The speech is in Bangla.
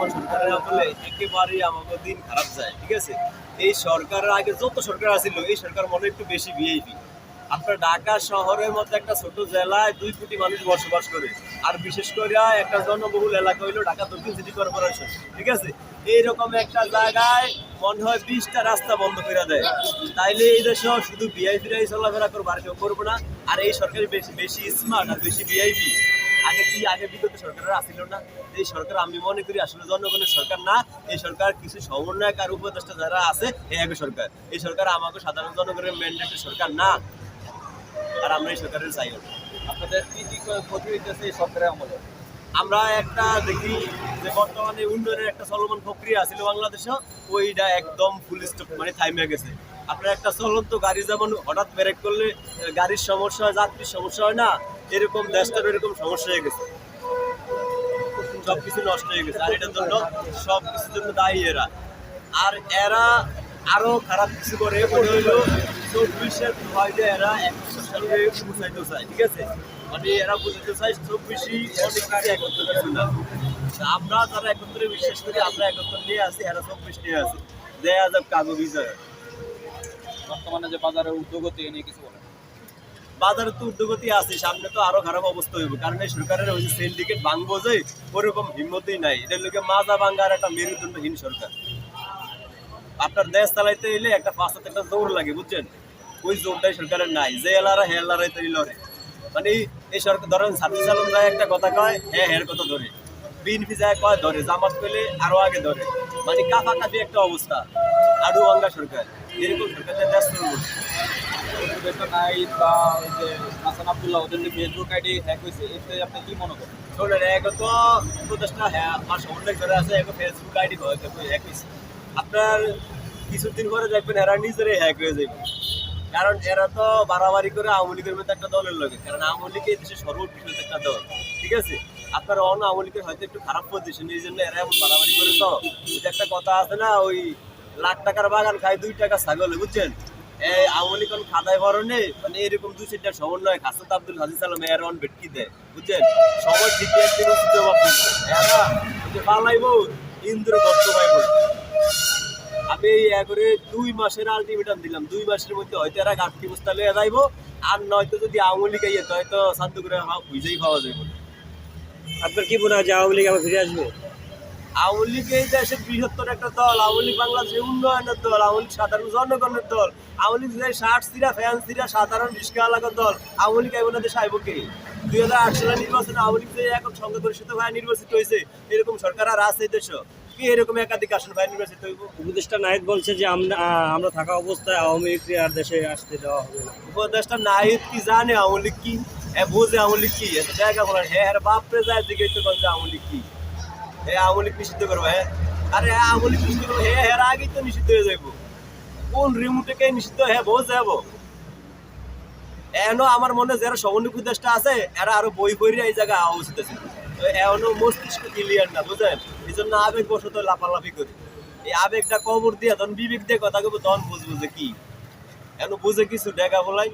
বর্তমান সরকারের আমলে একেবারেই আমাকে দিন খারাপ যায়, ঠিক আছে? এই সরকারের আগে যত সরকার আছিল, এই সরকার মনে একটু বেশি ভিআইপি আপনার ঢাকা শহরের মধ্যে একটা ছোট জেলায় দুই কোটি মানুষ বসবাস করে, আর বিশেষ করে একটা জনবহুল এলাকা হইল ঢাকা দক্ষিণ সিটি কর্পোরেশন, ঠিক আছে? এইরকম একটা জায়গায় মনে হয় বিশটা রাস্তা বন্ধ করে দেয়। তাইলে এই দেশে শুধু ভিআইপিরাই চলাফেরা করব আর কেউ করব না, আর এই সরকার বেশি বেশি স্মার্ট আর বেশি ভিআইপি আগে কি আগে বিগত সরকারের আসছিল না? এই সরকার আমি মনে করি আসলে জনগণের সরকার না। এই সরকার কিছু সমন্বয়ক আর উপদেষ্টা যারা আছে এই আগে সরকার। এই সরকার আমাকে সাধারণ জনগণের ম্যান্ডেটের সরকার না। আর আমরা এই সরকারের চাইও না। আপনাদের কি কি ক্ষতি হইতেছে এই সরকারের আমলে? আমরা একটা দেখি যে বর্তমানে উন্নয়নের একটা চলমান প্রক্রিয়া ছিল বাংলাদেশে ওইটা একদম ফুল স্টপ মানে থাইমে গেছে। আপনার একটা চলন্ত গাড়ি যেমন হঠাৎ ব্রেক করলে গাড়ির সমস্যা হয়, যাত্রীর সমস্যা হয় না, এরকম দেশটার এরকম সমস্যা হয়ে গেছে। সব কিছু নষ্ট হয়ে গেছে। আর এটার জন্য সব কিছুর জন্য দায়ী এরা। আর এরা আরও খারাপ কিছু করে মনে হইল চব্বিশের ভয় যে এরা একশো সালে বুঝাইতে চায়, ঠিক আছে? মানে এরা বুঝাইতে চায় চব্বিশই অনেক কিছু একত্র কিছু না। আমরা যারা একত্রে বিশ্বাস করি, আমরা একত্র নিয়ে আসি, এরা চব্বিশ নিয়ে আসি। দেয়া যাব কাগজ বিজয়। বর্তমানে যে বাজারে উদ্যোগতি নিয়ে কিছু বলেন। বাজারে তো উদ্যোগতি আছে, সামনে তো আরও খারাপ অবস্থা হইব। কারণ এই সরকারের ওই সিন্ডিকেট ভাঙবো যে, ওরকম হিম্মতই নাই। এটার লোকে মাজা ভাঙ্গার একটা মেরুদণ্ডহীন সরকার। আপনার দেশ চালাইতে এলে একটা পাঁচ একটা দৌড় লাগে, বুঝছেন? ওই জোরটাই সরকারের নাই, যে এলারা হে এলারাই তৈরি লড়ে। মানে এই সরকার, ধরেন ছাত্রী চালন যায়, একটা কথা কয় হ্যাঁ হের কথা ধরে। বিএনপি যায় কয়, ধরে। জামাত পেলে আরও আগে ধরে। মানে কাফাকাফি একটা অবস্থা। আডু ভাঙ্গা সরকার এরকম সরকারের উপদেষ্টা নাইট বা ওই যে ফেসবুক আইডি হ্যাক হয়েছে কি মনে হ্যাঁ আমার সমন্বয় করে আছে ফেসবুক আপনার কিছুদিন পরে দেখবেন এরা নিজেরাই হ্যাক হয়ে যাবে কারণ এরা তো বাড়াবাড়ি করে আওয়ামী লীগের মতো একটা দলের লোকে কারণ আওয়ামী লীগ দেশের সর্ববৃহৎ একটা দল। ঠিক আছে? আপনার অন্য আওয়ামী লীগের হয়তো একটু খারাপ পজিশন এই জন্য এরা এমন বাড়াবাড়ি করে তো একটা কথা আছে না, ওই লাখ টাকার বাগান খায়, দুই টাকা ছাগল, বুঝছেন? এই আওয়ামী কোন খাদায় বরণে মানে এরকম দুই চারটা সমন্বয় হাসাত আব্দুল হাজি সালাম এর অন ভেটকি দেয়, বুঝছেন? সময় ঠিক একদিন উচিত জবাব দিবে এরা ওই যে পালাইবো ইন্দ্র দত্ত পাইব আমি এই একরে দুই মাসের আলটিমেটাম দিলাম, দুই মাসের মধ্যে হয়তো এরা গাঠি বস্তা লয়ে যাইবো, আর নয়তো যদি আওয়ামী লীগ তো হয়তো করে বুঝেই পাওয়া যাবে আপনার কি মনে হয় যে আওয়ামী লীগ আবার ফিরে আসবে? আওয়ামী লীগ এই দেশের বৃহত্তর একটা দল আওয়ামী লীগ বাংলাদেশের উন্নয়নের দল আওয়ামী লীগ সাধারণ জনগণের দল আওয়ামী লীগ যে শার্ট সিরা ফ্যান সিরা সাধারণ রিস্কা এলাকার দল আওয়ামী লীগ এমন দেশে আইব কে দুই হাজার আট সালের নির্বাচনে আওয়ামী লীগ যে একক সংখ্যা পরিষদ ভাই নির্বাচিত হয়েছে এরকম সরকার আর আছে দেশে কি এরকম একাধিক আসন ভাই নির্বাচিত হইব উপদেষ্টা নাহিদ বলছে যে আমরা আমরা থাকা অবস্থায় আওয়ামী লীগকে আর দেশে আসতে দেওয়া হবে না উপদেশটা নাহিদ কি জানে আওয়ামী লীগ কি হ্যাঁ বোঝে আওয়ামী লীগ কি জায়গা বলেন হ্যাঁ হ্যাঁ বাপরে যায় দিকে তো বলছে আওয়ামী লীগ কি লীগ নিষিদ্ধ করব হ্যাঁ? আরে হ্যাঁ নিষিদ্ধ করব হ্যাঁ হ্যাঁ আগেই তো নিষিদ্ধ হয়ে যাইব। কোন রিমোটে নিষিদ্ধ হ্যাঁ যাব। আমার মনে যারা সমন্বয় উপদেশটা আছে, এরা আরও বই বই এই জায়গায় উচিত আছে মস্তিষ্ক ক্লিয়ার না, বুঝলেন? এই জন্য আবেগ বসত লাফালাফি করি। এই আবেগটা কবর দিয়ে তখন বিবেক দিয়ে কথা কব তখন বুঝব যে কি। এখন বুঝে কিছু ডেকা বলাই।